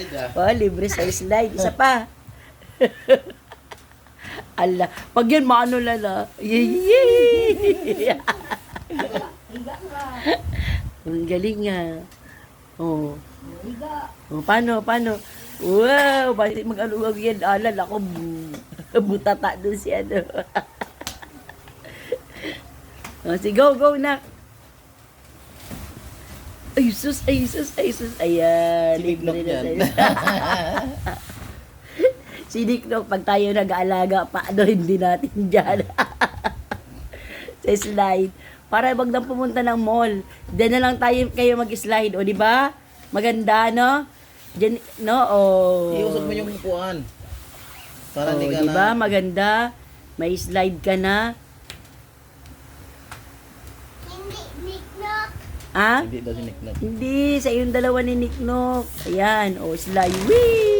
slide ah. Oh, libre sa slide. Isa pa. Ala, pag yan maano lala. Yee! Ang galing nga. Oh. Oh, paano, paano? Wow, bakit mag-aluwag yan? Alal ako, bu- butata doon si ano. oh, sige, go, go na. Ay, sus, ay, sus, ay, sus. Ayan. Libre na yan. tayo. Siniknok, pag tayo nag-aalaga, paano hindi natin dyan? sa slide. Para wag na pumunta ng mall. Diyan na lang tayo kayo mag-slide. O, di ba? Maganda, no? Diyan, no? O. Iusog mo yung upuan. Para O, hindi ka di ba? na... Maganda. May slide ka na. Hindi, niknok. Ah? Hindi daw siniknok. Hindi, sa yung dalawa ni Nick Nook. Ayan, o slide. Whee!